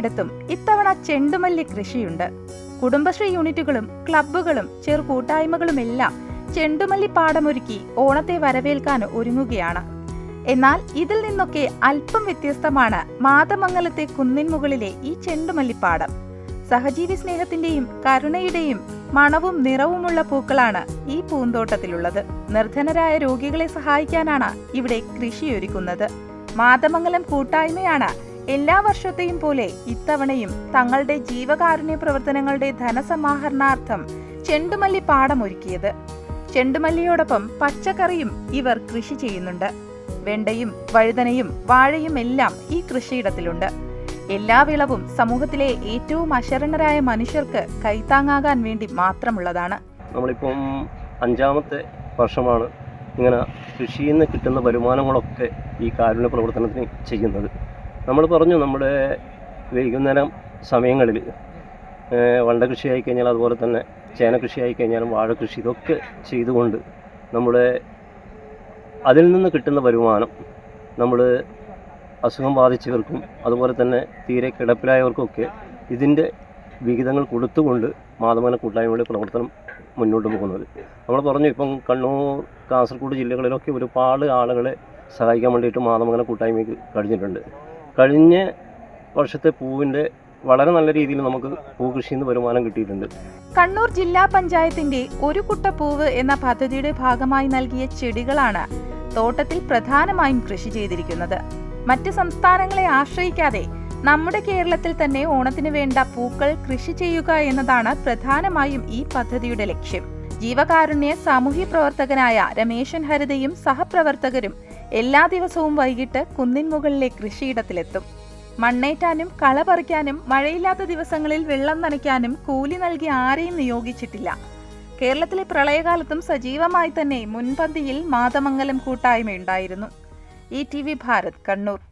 പഞ്ചായത്തും ഇത്തവണ ചെണ്ടുമല്ലി കൃഷിയുണ്ട്. കുടുംബശ്രീ യൂണിറ്റുകളും ക്ലബ്ബുകളും ചെറു കൂട്ടായ്മകളുമെല്ലാം ചെണ്ടുമല്ലി പാടമൊരുക്കി ഓണത്തെ വരവേൽക്കാൻ ഒരുങ്ങുകയാണ്. എന്നാൽ ഇതിൽ നിന്നൊക്കെ അല്പം വ്യത്യസ്തമാണ് മാതമംഗലത്തെ കുന്നിൻമുകളിലെ ഈ ചെണ്ടുമല്ലിപ്പാടം സഹജീവി സ്നേഹത്തിന്റെയും കരുണയുടെയും മണവും നിറവുമുള്ള പൂക്കളാണ് ഈ പൂന്തോട്ടത്തിലുള്ളത്. നിർധനരായ രോഗികളെ സഹായിക്കാനാണ് ഇവിടെ കൃഷിയൊരുക്കുന്നത്. മാതമംഗലം കൂട്ടായ്മയാണ് എല്ലാ വർഷത്തെയും പോലെ ഇത്തവണയും തങ്ങളുടെ ജീവകാരുണ്യ പ്രവർത്തനങ്ങളുടെ ധനസമാഹരണാർത്ഥം ചെണ്ടുമല്ലി പാടമൊരുക്കിയത്. ചെണ്ടുമല്ലിയോടൊപ്പം പച്ചക്കറിയും ഇവർ കൃഷി ചെയ്യുന്നുണ്ട്. വെണ്ടയും വഴുതനയും വാഴയും എല്ലാം ഈ കൃഷിയിടത്തിലുണ്ട്. എല്ലാ വിളവും സമൂഹത്തിലെ ഏറ്റവും അശരണരായ മനുഷ്യർക്ക് കൈത്താങ്ങാകാൻ വേണ്ടി മാത്രമുള്ളതാണ്. നമ്മളിപ്പം അഞ്ചാമത്തെ വർഷമാണ് ഇങ്ങനെ കൃഷിയിൽ നിന്ന് കിട്ടുന്ന വരുമാനങ്ങളൊക്കെ ഈ കാരുണ്യ പ്രവർത്തനത്തിന് ചെയ്യുന്നത്. നമ്മൾ പറഞ്ഞു നമ്മുടെ വൈകുന്നേരം സമയങ്ങളിൽ വണ്ട കൃഷി ആയിക്കഴിഞ്ഞാൽ അതുപോലെ തന്നെ ചേന കൃഷി ആയിക്കഴിഞ്ഞാലും വാഴ കൃഷി ഇതൊക്കെ ചെയ്തുകൊണ്ട് നമ്മുടെ അതിൽ നിന്ന് കിട്ടുന്ന വരുമാനം നമ്മൾ അസുഖം ബാധിച്ചവർക്കും അതുപോലെ തന്നെ തീരെ കിടപ്പിലായവർക്കൊക്കെ ഇതിന്റെ വിഹിതങ്ങൾ കൊടുത്തുകൊണ്ട് മാതമന കൂട്ടായ്മയുടെ പ്രവർത്തനം മുന്നോട്ട് പോകുന്നത്. നമ്മൾ പറഞ്ഞു ഇപ്പം കണ്ണൂർ കാസർഗോഡ് ജില്ലകളിലൊക്കെ ഒരുപാട് ആളുകളെ സഹായിക്കാൻ വേണ്ടിയിട്ട് മാതമന കൂട്ടായ്മയ്ക്ക് കഴിഞ്ഞിട്ടുണ്ട്. കഴിഞ്ഞ വർഷത്തെ പൂവിന്റെ വളരെ നല്ല രീതിയിൽ നമുക്ക് പൂകൃഷിയിൽ നിന്ന് വരുമാനം കിട്ടിയിട്ടുണ്ട്. കണ്ണൂർ ജില്ലാ പഞ്ചായത്തിന്റെ ഒരു കുട്ട പൂവ് എന്ന പദ്ധതിയുടെ ഭാഗമായി നൽകിയ ചെടികളാണ് തോട്ടത്തിൽ പ്രധാനമായും കൃഷി ചെയ്തിരിക്കുന്നത്. മറ്റ് സംസ്ഥാനങ്ങളെ ആശ്രയിക്കാതെ നമ്മുടെ കേരളത്തിൽ തന്നെ ഓണത്തിന് വേണ്ട പൂക്കൾ കൃഷി ചെയ്യുക എന്നതാണ് പ്രധാനമായും ഈ പദ്ധതിയുടെ ലക്ഷ്യം. ജീവകാരുണ്യ സാമൂഹ്യ പ്രവർത്തകനായ രമേശൻ ഹരിതയും സഹപ്രവർത്തകരും എല്ലാ ദിവസവും വൈകിട്ട് കുന്നിൻ മുകളിലെ കൃഷിയിടത്തിലെത്തും. മണ്ണേറ്റാനും കള പറിക്കാനും മഴയില്ലാത്ത ദിവസങ്ങളിൽ വെള്ളം നനയ്ക്കാനും കൂലി നൽകി ആരെയും നിയോഗിച്ചിട്ടില്ല. കേരളത്തിലെ പ്രളയകാലത്തും സജീവമായി തന്നെ മുൻപന്തിയിൽ Mathamangalam കൂട്ടായ്മയുണ്ടായിരുന്നു. E T V Bharat Kannur.